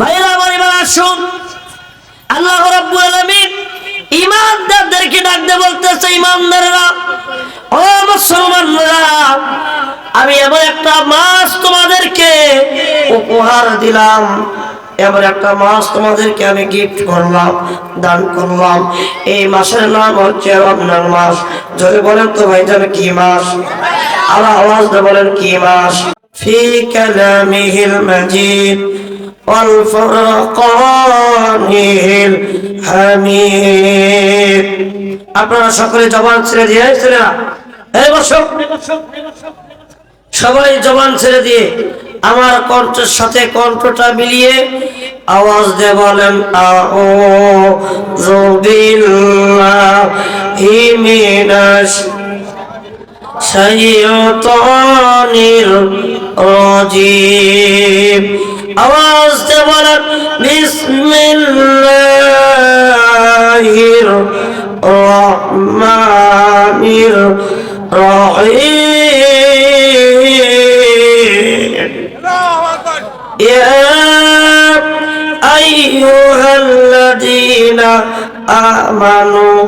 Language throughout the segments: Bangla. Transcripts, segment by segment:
ভাইরা আমার এবার আসুন। আল্লাহ রাব্বুল আলামিন ইমানদারদেরকে ডাকতে বলতেছে ইমানদাররা ও মুসলমানরা, আমি এমন একটা মাস তোমাদেরকে উপহার দিলাম। একটা মাস তোমাদেরকে আমি গিফট করলাম, দান করলাম। এই মাসের নাম হচ্ছে রমজান মাস। যদি বলেন তো ভাই যাবে কি মাস? আল্লাহ আওয়াজ বলেন, কি মাস? ফি কালামিহিল মাজিদ। আপনারা সকলে জবান ছেড়ে দিয়ে ছেলেরা সবাই জবান ছেড়ে দিয়ে আমার কণ্ঠের সাথে কণ্ঠটা মিলিয়ে আওয়াজ দিয়ে বলেন মিনাশ শাইতানির রাজিম। আওয়াজ দিয়ে বলেন বিসমিল্লাহির রহমানির রহিম। ইয়া আইয়ুহাল্লাযীনা الذين آمنوا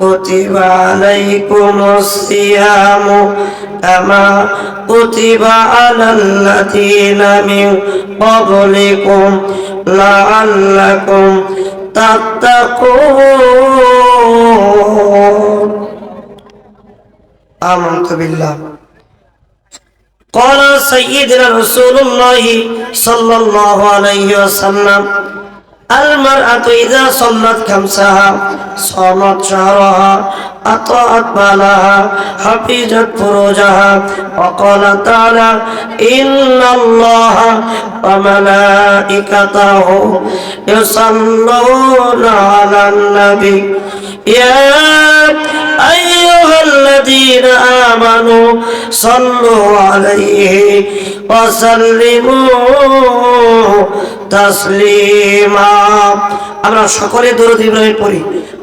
كتب عليكم الصيام كما كتب على الذين من قبلكم لعلكم تتقون آمنت بالله قال سيدنا رسول الله صلى الله عليه وسلم المرأة إذا صلت خمسها صامت شهرها أطاعت بالها حفظت فروجها وقال تعالى إن الله وملائكته يصلون على النبي يا أيها الذين آمنوا صلوا عليه وسلموا تسليما আমরা সকলে দরুদ ইব্রাহিম পড়ি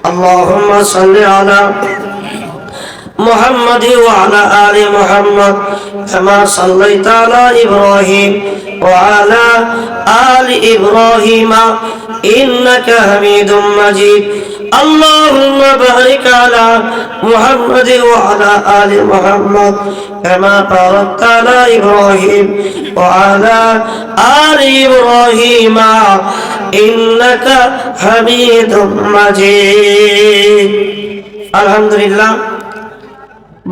আল্লাহুম্মা সাল্লি আলা محمد وعلى آل محمد كما صليت على إبراهيم وعلى آل إبراهيم إنك حميد مجيد اللهم بارك على محمد وعلى آل محمد كما باركت على إبراهيم وعلى آل إبراهيم إنك حميد مجيد الحمد لله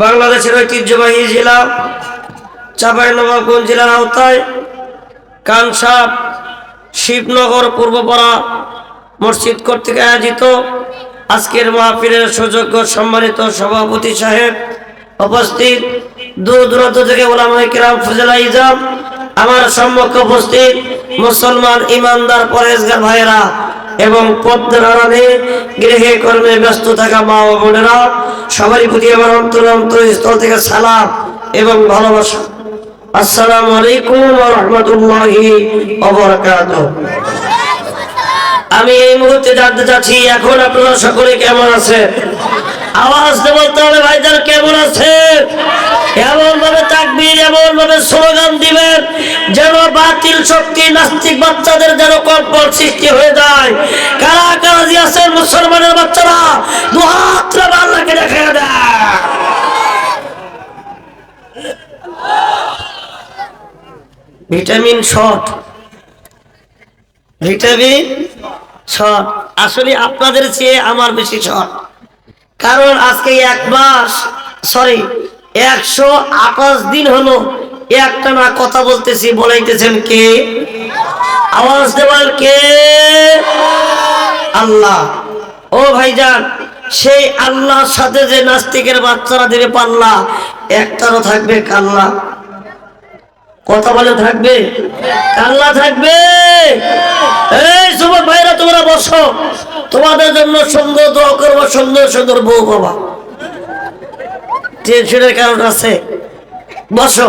বাংলাদেশের ঐতিহ্যবাহী জেলা চাঁপাইনবাবগঞ্জ জেলার আওতায় কানসার শিবনগর পূর্বপাড়া মসজিদ কর্তৃক আয়োজিত আজকের মাহফিলের সুযোগ্য সম্মানিত সভাপতি সাহেব উপস্থিত। দূর দূরান্ত থেকে ওলামাই কিরাম ফজলা ইজাম, আমার সম্মুখে উপস্থিত মুসলমান ইমানদার পরেশগার ভাইয়েরা এবং পদ্মের গৃহে কর্মে ব্যস্ত থাকা মা ও বোনেরা, সবারই প্রতি আমার অন্তর অন্তরস্থল থেকে সালাম এবং ভালোবাসা। আসসালামু আলাইকুম রাহমাতুল্লাহি আমি এই মুহূর্তে জানতে চাচ্ছি, এখন আপনারা সকলে কেমন আছে আওয়াজ দিয়ে বলতে হবে, ভাইজান, কেমন আছে এমন ভাবে তাকবীর এমন ভাবে স্লোগান দিবেন, যেন বাতিল শক্তি, নাস্তিক বাচ্চাদের যেন কল্পন সৃষ্টি হয়ে যায়। কারা কারা যে আছেন মুসলমানের বাচ্চারা? দু হাত আল্লাহকে দেখা দেয় ভিটামিন শর্ট। ভিটামিন আসলে আপনাদের চেয়ে আমার বেশি শর্ট কারণ আজকে এক মাস সরি একশো আঠাশ দিন হলো একটা না কথা বলতেছি, বলাইতেছেন কে? আওয়াজ দেওয়ার কে? আল্লাহ। ও ভাইজান, সেই আল্লাহর সাথে যে নাস্তিকের বাচ্চারা দেবে পাল্লা, একটারও থাকবে কাল্লা। কথা বলে থাকবে কাল্লা থাকবে। এই যুবক ভাইরা, তোমরা বসো। তোমাদের জন্য সুন্দর দোয়া করব সুন্দর সুন্দর বউ বাবা টেনশনের কারণ আছে। বসো।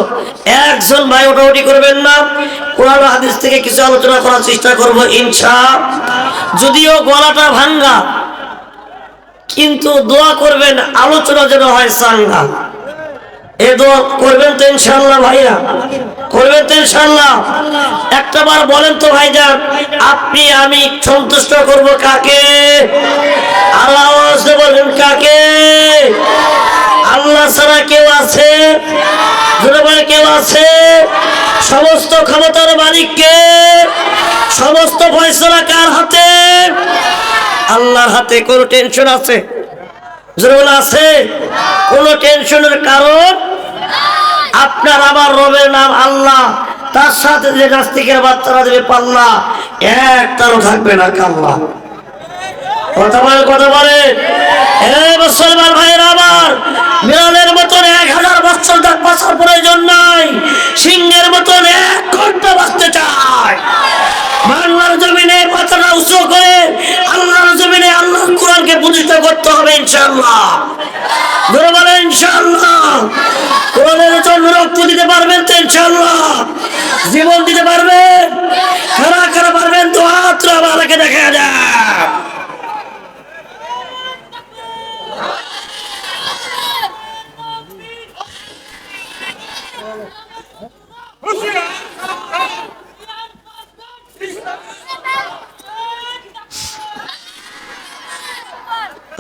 একজন ভাই ওটাউটি করবেন না। কোরআন হাদিস থেকে কিছু আলোচনা করার চেষ্টা করব, ইনশা। যদিও গলাটা ভাঙ্গা, কিন্তু দোয়া করবেন, আলোচনা যেন হয় সাঙ্গা এ দোয়া করবেন তো ইনশাল্লাহ ভাইয়া। করবেন তো ইনশাল্লাহ একটা বার বলেন তো ভাইজান, আপনি আমি সন্তুষ্ট করব কাকে? আল্লাহ বলবেন কাকে? আল্লাহ ছাড়া কেউ আছে? কেউ আছে? সমস্ত ক্ষমতার মালিককে, সমস্ত ফয়সলা কার হাতে? আল্লাহর হাতে কোনো টেনশন আছে? আছে? কোনো টেনশনের কারণ? আপনার আমার রবের নাম আল্লাহ, তার সাথে যে নাস্তিকের বাচ্চারা দেবে পাল্লা, একটারও থাকবে না কাল্লা। কথা বলে কথা বলে মুসলমান ভাইয়ের আমার বিড়ালের মতন এক হাজার বছর তার বাঁচার প্রয়োজন নাই, সিংহের মতন এক ঘণ্টা বাঁচতে চায়। বাংলার জমিনে মাথাটা উঁচু করে আল্লাহর জমিনে আল্লাহর কোরআনকে প্রতিষ্ঠা করতে হবে ইনশাআল্লাহ। বলে ইনশাআল্লাহ। কোরআনের জন্য রক্ত দিতে পারবেন তো ইনশাআল্লাহ। জীবন দিতে পারবেন। খারা খারা পারবেন তো হাত আমাকে দেখা যায়।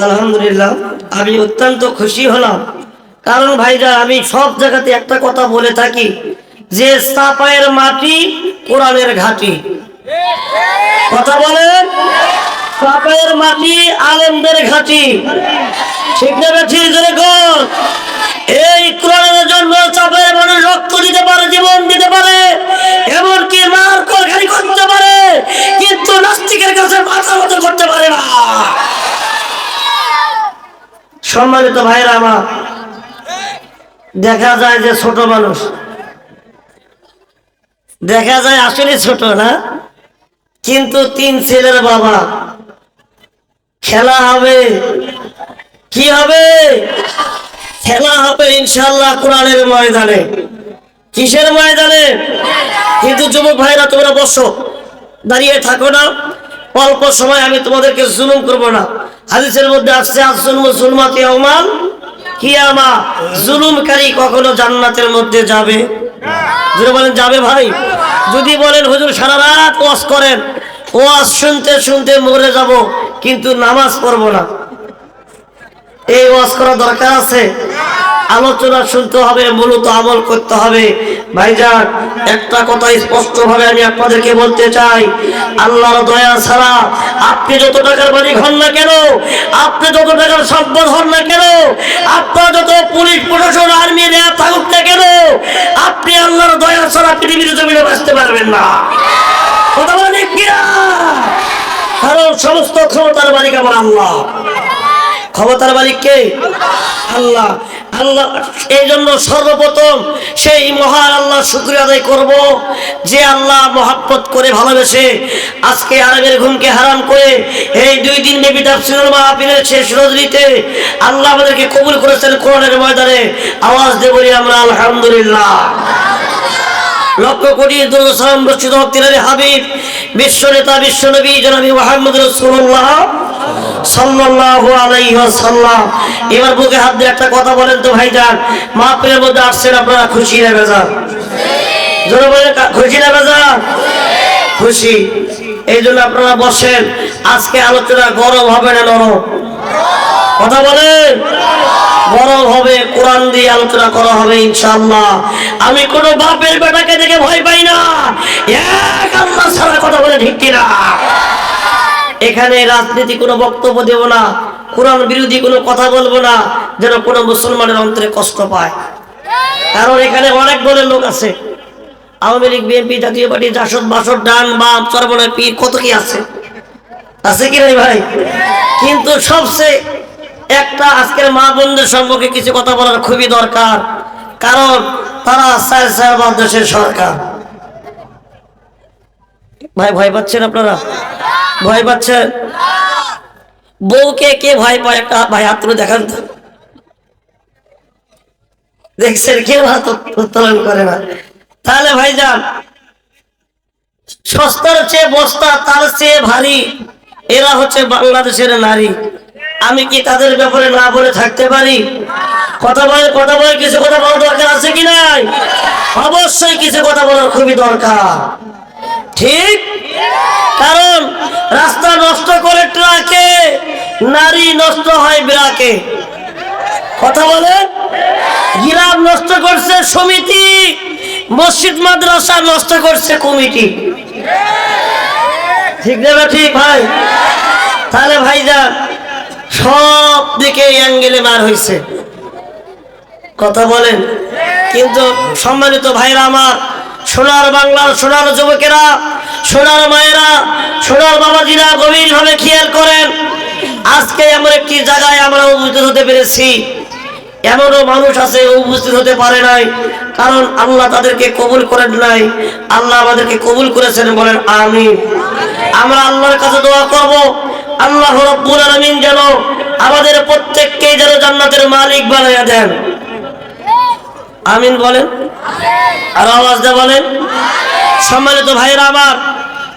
আলহামদুলিল্লাহ, আমি অত্যন্ত খুশি হলাম। কারণ ভাইরা, আমি সব জায়গাতে একটা কথা বলে থাকি, যে সাপায়ের মাটি কোরআনের ঘাটি। কথা বলেন? সাপায়ের মাটি আলেমদের ঘাটি। ঠিক না ঠিক করে? এই কোরআনের জন্য চাপের মানুষ রক্ত দিতে পারে, জীবন দিতে পারে, এমনকি মার কলখানি করতে পারে, কিন্তু নাস্তিকের কাছে মাথা মতো করতে পারে না। সম্মানিত ভাইরা আমার, দেখা যায় যে ছোট মানুষ। দেখা যায় আসলে ছোট, না? কিন্তু তিন ছেলের বাবা, খেলা হবে। কি হবে? খেলা হবে ইনশাল্লাহ কোরআনের ময়দানে। কিসের ময়দানে? কিন্তু যুবক ভাইরা, তোমরা বসো। দাঁড়িয়ে থাকো না। অল্প সময় আমি তোমাদেরকে জুলুম করব না। হাদিসের মধ্যে আসছে আসুন মুসলমাতি অমান কিয়ামা। জুলুমকারী কখনো জান্নাতের মধ্যে যাবে। যদি বলেন, যাবে ভাই? যদি বলেন, হুজুর, সারা রাত ওয়াজ করেন। ওয়াজ শুনতে শুনতে মরে যাব, কিন্তু নামাজ পড়ব না। এই ওয়াজ করা দরকার আছে। আলোচনা শুনতে হবে, মূলত আমল করতে হবে। ভাইজান একটা কথা স্পষ্ট ভাবে আমি আপনাদেরকে বলতে চাই। আল্লাহর দয়া ছাড়া আপনি যত টাকার মালিক হন না কেন, আপনি যত টাকার সম্পদ হন না কেন, আপনার যত পুলিশ, প্রশাসন, আর্মি, র্যাব থাকুক না কেন, আপনি আল্লাহর দয়া ছাড়া পৃথিবীর জমিনে বাঁচতে পারবেন না। কথা ঠিক কিনা? কারণ সমস্ত ক্ষমতার মালিক আমার আল্লাহ। ক্ষমতার মালিক কে? আল্লাহ। আল্লাহ এই জন্য সর্বপ্রথম সেই মহান আল্লাহ শুক্রিয়া আদায় করব যে আল্লাহ মহাব্বত করে ভালোবেসে আজকে আরবের ঘুমকে হারাম করে এই দুই দিন ব্যাপী তাফসিরুল মাহফিলের শেষ রজনীতে আল্লাহ আমাদেরকে কবুল করেছেন কোরআনের ময়দানে। আওয়াজ দেব আমরা, আলহামদুলিল্লাহ। লক্ষ কোটি দুর্গসালাম রচিত হাবিব, বিশ্ব নেতা, বিশ্ব নবী, জনাবি মোহাম্মদ রসুল্লাহ এবার বুকে হাত দিয়ে একটা কথা বলেন তো ভাই ভাইজান। মাহফিলের মধ্যে আসছেন আপনারা খুশি না বেজান জোরে খুশি না বেজান খুশি। এই জন্য আপনারা বসেন। আজকে আলোচনা গরম হবে না নরম? কথা বলেন। গরম হবে, কোরআন দিয়ে আলোচনা করা হবে ইনশাআল্লাহ। আমি কোন বাপের বেটাকে দেখে ভয় পাই না। এক কথা বলে ঠিক কিনা? এখানে রাজনীতি কোনো বক্তব্য দেব না, কোরআন বিরোধী কোনো কথা বলব না, যেন কোনো মুসলমানের অন্তরে কষ্ট পায়। কারণ এখানে অনেক দলের লোক আছে। Awami League, BNP, Jatiya Party, JASAD, BASAD, ডান, বাম, চরমনের পীর, কত কি আছে? আছে কি নাই ভাই? কিন্তু সবচেয়ে একটা আজকের মা বোনদের সম্পর্কে কিছু কথা বলার খুবই দরকার। কারণ তারা চার চার বার দেশের সরকার। ভাই, ভয় পাচ্ছেন আপনারা? ভয় পাচ্ছেন বউকে কে ভয় পায়? একটা ভাই হাত তুলে দেখান তো। দেখছেন কেউ হাত উত্তোলন করে না? তাহলে ভাইজান, সস্তার চেয়ে বস্তা, তার চেয়ে ভারী, এরা হচ্ছে বাংলাদেশের নারী। আমি কি তাদের ব্যাপারে না বলে থাকতে পারি? কথা বলে কথা বলে কিছু কথা বলার দরকার আছে কি নাই? অবশ্যই কিছু কথা বলার খুবই দরকার। ঠিক? কারণ রাস্তা নষ্ট করে ট্রাকে নারী নষ্ট হয় বিরাকে কথা বলেন গ্রাম নষ্ট করছে সমিতি, মসজিদ, মাদ্রাসা নষ্ট করছে কমিটি। ঠিক দেবে ঠিক ভাই? তাহলে ভাইজান, সব দিকে অ্যাঙ্গেলে মার হয়েছে কথা বলেন? কিন্তু সম্মানিত ভাইরা আমার সোনার বাংলার সোনার যুবকেরা, সোনার মায়েরা, সোনার বাবাজিরা গভীরভাবে খেয়াল করেন, আজকে এমন একটি জায়গায় আমরা উপস্থিত হতে পেরেছি। এমনও মানুষ আছে উপস্থিত হতে পারে নাই, কারণ আল্লাহ তাদেরকে কবুল করেন নাই। আল্লাহ আমাদেরকে কবুল করেছেন বলেন আমি আমরা আল্লাহর কাছে দোয়া করব, আল্লাহ রব্বুল আলামিন যেন আমাদের প্রত্যেককে যেন জান্নাতের মালিক বানাইয়া দেন। আমিন বলেন। আর আওয়াজ বলেন, সম্মানিত ভাইরা আমার,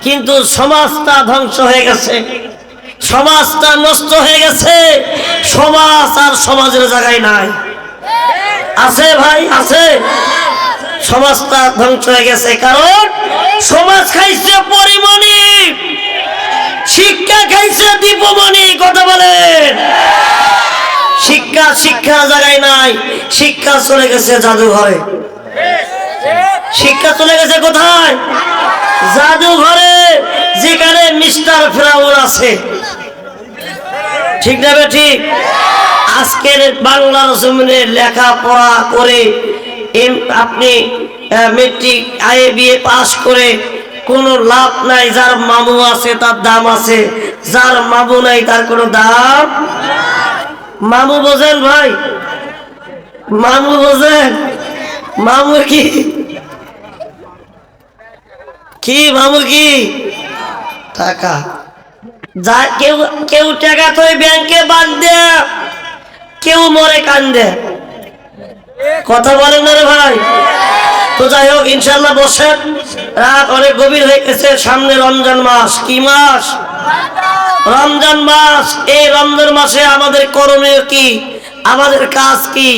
কিন্তু সমাজটা ধ্বংস হয়ে গেছে, সমাজটা নষ্ট হয়ে গেছে, সমাজ আর সমাজের জায়গায় নাই। আছে ভাই, আছে। সমাজটা ধ্বংস হয়ে গেছে, কারণ সমাজ খাইছে পরিমণি, শিক্ষা খাইছে দীপমণি, কথা বলেন। শিক্ষা শিক্ষা জায়গায় নাই, শিক্ষা চলে গেছে জাদুঘরে। শিক্ষা চলে গেছে কোথায়? জাদুঘরে, যেখানে মিস্টার ফেরাউন আছে। ঠিক না ঠিক? আজকের বাংলার জমিনে লেখাপড়া করে আপনি মেট্রিক আইএ বিএ পাস করে কোনো লাভ নাই, যার মামু আছে তার দাম আছে। যার মামু নাই তার কোনো দাম মামু বোঝেন ভাই? মামু বোঝেন? মামু কি কি মামু কি টাকা। যা, কেউ কেউ টাকা তো ব্যাংকে কেউ মরে কান্দে। কথা বলেন না রে ভাই। তো যাই হোক ইনশাল্লাহ বসেন। রাত অনেক গভীর হয়ে গেছে, সামনে রমজান মাস। কি মাস? রমজান মাস, এই রমজান মাসে আমাদের করণীয় কি? আমাদের কাজ কি?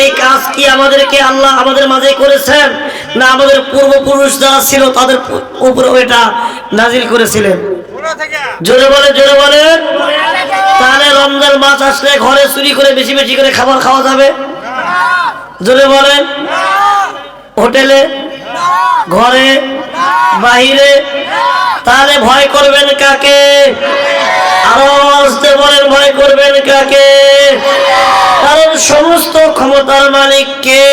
এই কাজ কি আমাদেরকে আল্লাহ আমাদের মাঝে করেছেন? না আমাদের পূর্বপুরুষ যারা ছিল তাদের উপরে এটা নাজিল করেছিলেন। জোরে বলে জোরে বলে তাহলে রমজান মাস আসলে ঘরে চুরি করে, বেশি বেশি করে খাবার খাওয়া যাবে? জোরে বলেন। হোটেলে? ঘরে? বাহিরে? তাহলে ভয় করবেন কাকে? ক্ষমতার মালিক কে?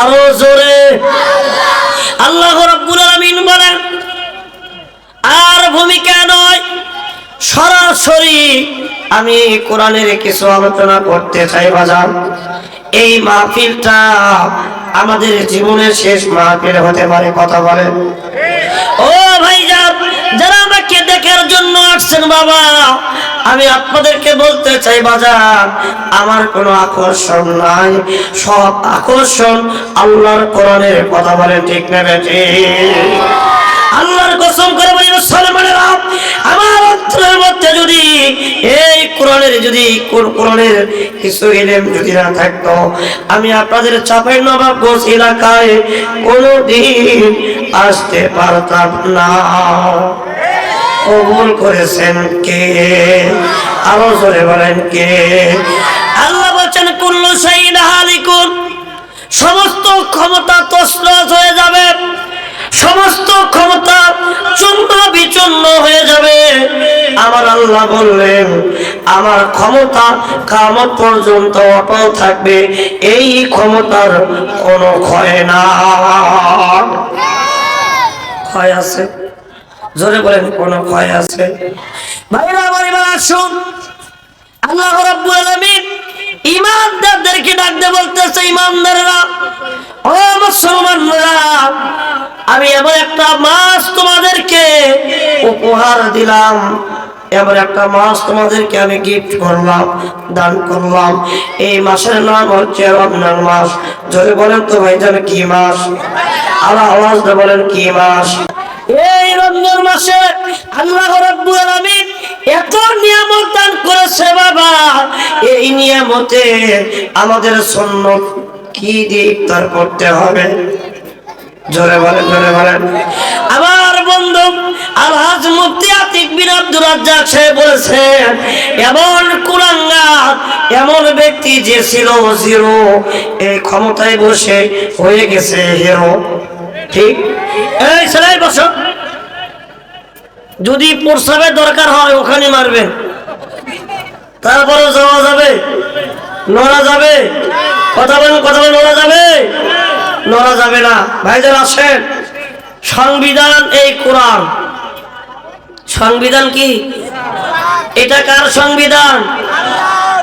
আরও জোরে। আল্লাহ রাব্বুল বলেন, আর ভূমিকা নয়, সরাসরি আমি কোরআনের কিছু আলোচনা করতে চাই বাজার এই মাহফিলটা আমাদের জীবনের শেষ মাহফিল হতে পারে, কথা আমাকে দেখার জন্য আসছেন বাবা। আমি আপনাদেরকে বলতে চাই বাজার আমার কোনো আকর্ষণ নাই। সব আকর্ষণ আল্লাহর কোরআনের কথা বলেন, ঠিক ঠিক আল্লাহর কসম করে বলি, মুসলমানেরা, আমার অন্তরের মধ্যে যদি এই কোরআনের যদি কোর- কোরআনের কিছু ইলম যদি না থাকতো, আমি আপনাদের চাপাই নবাবগঞ্জ এলাকায় কোনোদিন আসতে পারতাম না। কবুল করেছেন কে? আরও জোরে বলেন কে? আল্লাহ বলছেন কুল্লু সাইন হালিকুন। সমস্ত ক্ষমতা তসরস হয়ে যাবে। সমস্ত ক্ষমতা চূর্ণ বিচূর্ণ হয়ে যাবে। আমার আল্লাহ বললেন আমার ক্ষমতা কামত পর্যন্ত অটল থাকবে। এই ক্ষমতার কোনো ক্ষয় না। ক্ষয় আছে? জোরে বলেন, কোন ভয় আছে? ভাইরা, আমার এবার আসুন। আল্লাহ রাব্বুল আলামিন ইমানদারদেরকে ডাকতে বলতেছে, ইমানদাররা, ও মুসলমানরা, আমি এমন একটা মাস তোমাদেরকে উপহার দিলাম এবার একটা মাস তোমাদেরকে আমি গিফট করলাম, দান করলাম। এই মাসের নাম হচ্ছে রমজান মাস যদি বলেন তো ভাই জানে কি মাস আল্লাহ আওয়াজ বলেন, কি মাস এই রমজান মাসে আল্লাহ রাব্বুল আলামিন এত নিয়ামত দান করেছে বাবা। এই নিয়ামতে আমাদের সন্ন কি দিয়ে ইফতার করতে হবে? জোরে বলেন জোরে বলেন। আমার বন্ধু আলহাজ মুফতি আতিক বিন আব্দুর রাজ্জাক সাহেব বলেছেন এমন কুলাঙ্গার, এমন ব্যক্তি যে ছিল জিরো, এই ক্ষমতায় বসে হয়ে গেছে হিরো। ঠিক? এই ছেলে বসো। যদি প্রস্রাবের দরকার হয়, ওখানে তারপরে যাওয়া যাবে। নড়া যাবে। কথা বলেন কথা বলেন, নড়া যাবে? নড়া যাবে না। ভাইজান আসেন। সংবিধান, এই কোরআন। সংবিধান কি? এটা কার সংবিধান?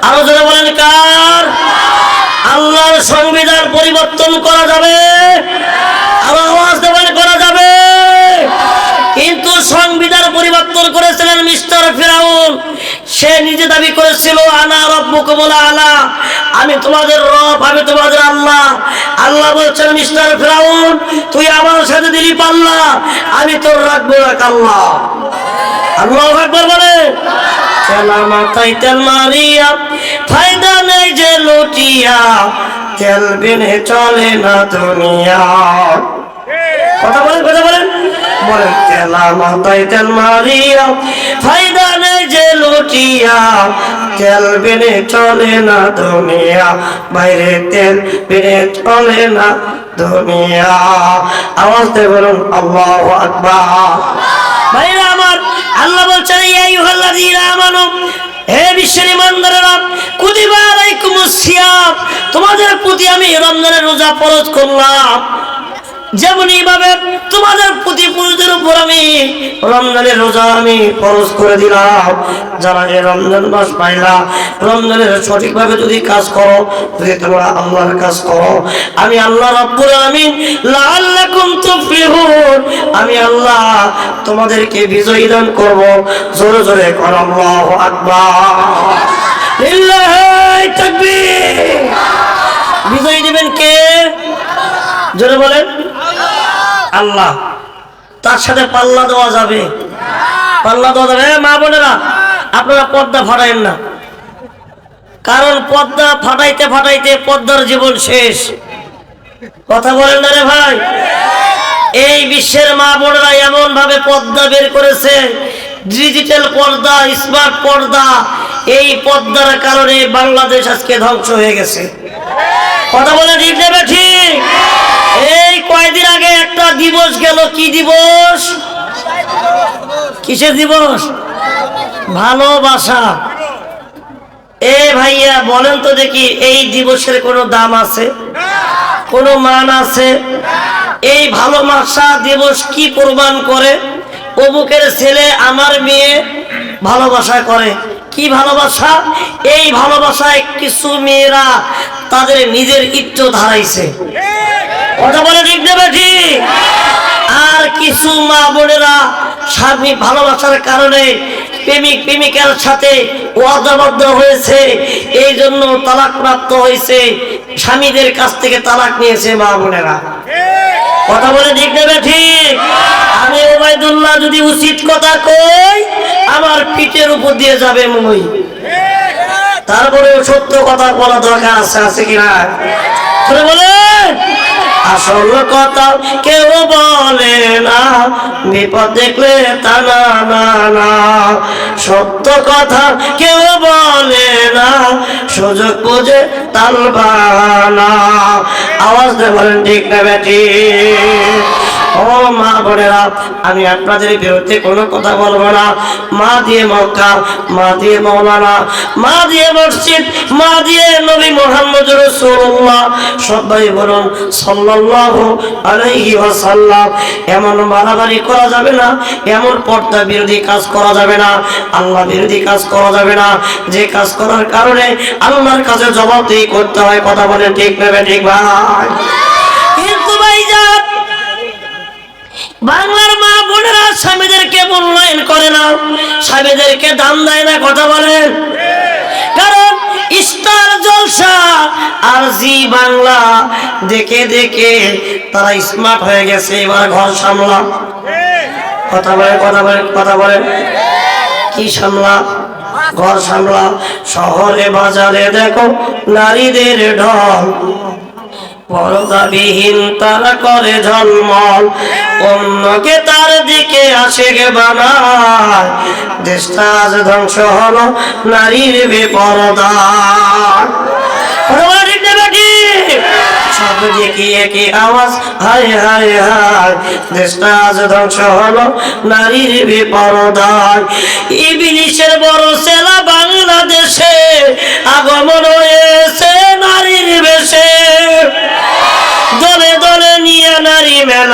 আরও যারা বলেন, কার? আল্লাহর সংবিধান পরিবর্তন করা যাবে। আওয়াজ দেবেন, করা যাবে। কিন্তু সংবিধান পরিবর্তন করেছিলেন মিস্টার ফেরাউন। সে নিজে দাবি করেছিল, আনা রব্বুক বলা আলা। আমি তোমাদের রব, আমি তোমাদের আল্লাহ। আল্লাহ বলছেন, মিস্টার ফেরাউন, তুই আমার সাথে দিলি পাল্লা। আমি তোর রাখব না কাল্লা আল্লাহ একবার বলে মাথায় তেল মারিয়া ফায়দা লুটিয়া, তেল বিনে চলে না দুনিয়া। কথা বলেন কথা বলেন। বলেন, তেলা মাথায় তেল মারিয়া, ফায়দা নেই যে লুটিয়া, তেল বিনে চলে না দুনিয়া, বাইরে তেল বিনে চলে না দুনিয়া। আওয়াজ দিয়ে বলুন, আল্লাহ আকবার। ভাইরা আমার, আল্লাহ বলছেন এই ইউহাল্লাযীনা আমানু হে বিশ্বের ইমানদারেরা কুদিবার তোমাদের প্রতি আমি রমজানের রোজা ফরজ করলাম। যেমন এইভাবে তোমাদের প্রতি পুরুষদের উপর আমি রমজানের রোজা আমি খরচ করে দিলাম। যারা এই রমজান মাস পাইলা রমজানের সঠিকভাবে যদি কাজ করো, যদি তোমরা আল্লাহর কাজ করো, আমি আল্লাহ রব্বুল আলামিন লাআল্লাকুম তুফলিহুন, আমি আল্লাহ তোমাদেরকে বিজয়ী দান করব। জোরে জোরে কর, আল্লাহু আকবার। তাকবীর। বিজয়ী দিবেন কে? জোরে বলেন। আল্লাহ। তার সাথে পাল্লা দেওয়া যাবে। পাল্লা দেওয়া যাবে। মা বোনেরা, আপনারা পর্দা ফাটাইন না। কারণ পর্দা ফাটাইতে ফাটাইতে পর্দার জীবন শেষ। কথা বলেন না রে ভাই? এই বিশ্বের মা বোনেরা এমন ভাবে পর্দা বের করেছে, ডিজিটাল পর্দা, স্মার্ট পর্দা, এই পর্দার কারণে বাংলাদেশ আজকে ধ্বংস হয়ে গেছে। কথা বলে ঠিক নেবে ঠিক? এই কয়দিন আগে একটা দিবস গেল, কি দিবস? কিসের দিবস? ভালোবাসা। এ ভাইয়া, বলেন তো দেখি, এই দিবসের কোনো দাম আছে? কোনো মান আছে? এই ভালোবাসা দিবস কি প্রমাণ করে? অমুকের ছেলে আমার মেয়ে ভালোবাসা করে। কি ভালোবাসা? এই ভালোবাসায় কিছু মেয়েরা তাদের নিজের ইজ্জত হারাইছে। কথা বলে ঠিক দেবে ঠিক আর কিছু মা বোনেরা স্বামী ভালোবাসার কারণে প্রেমিক প্রেমিকার সাথে ওয়াদাবদ্ধ হয়েছে। এই জন্য তালাক প্রাপ্ত হয়েছে। স্বামীদের কাছ থেকে তালাক নিয়েছে মা বোনেরা। কথা বলে ঠিক দেবে ঠিক আমি ওবায়দুল্লাহ যদি উচিত কথা কই, আমার পিঠের উপর দিয়ে যাবে মই। তারপরেও সত্য কথা বলা দরকার আছে আছে কিনা? বলে আসল কথা কেউ বলে না, বিপদ দেখলে তা না না না। সত্য কথা কেউ বলে না, সুযোগ বুঝে তাল বানা আওয়াজ দেবেন ঠিক না বেটি? ও মা বোনেরা, আমি আপনাদের বিরুদ্ধে কোনো কথা বলব না। মা দিয়ে মক্কা মা দিয়ে মৌলানা মা দিয়ে মসজিদ, মা দিয়ে নবী মোহাম্মদ রসুল্লাহ সবাই বলুন, সাল্লাল্লাহু আলাইহি ওয়াসাল্লাম, এমন মারামারি করা যাবে না, এমন পর্দা বিরোধী কাজ করা যাবে না, আল্লাহ বিরোধী কাজ করা যাবে না। যে কাজ করার কারণে আল্লাহর কাছে জবাবদিহি করতে হয়, কথা বলেন ঠিক নেবে ঠিক ভাই? বাংলার মা বোনেরা স্বামীদেরকে মূল্যায়ন করে না, স্বামীদেরকে দাম দেয় না, কথা বলেন। কারণ স্টার জলসা আর জি বাংলা, দেখে দেখে তারা স্মার্ট হয়ে গেছে, এবার ঘর সামলা। কথা বলেন কথা বলেন কথা বলেন। কি সামলা? ঘর সামলা। শহরে, বাজারে দেখো, নারীদের ঢল। পরদাবিহীন তারা করে ঝলমল। অন্যকে তার দিকে আসে গে বানায়। দেশটা আজ ধ্বংস হলো নারীর বেপরদা পরদা ঠিক না একই আওয়াজ? হায় হায় হায়, দেশটা আজ ধ্বংস হলো নারীর বিপরদায়। ইবিলিশের বড় সেলা বাংলাদেশে আগমন হয়েছে নারীর বেশে। দলে দলে নিয়ে নারী মেলা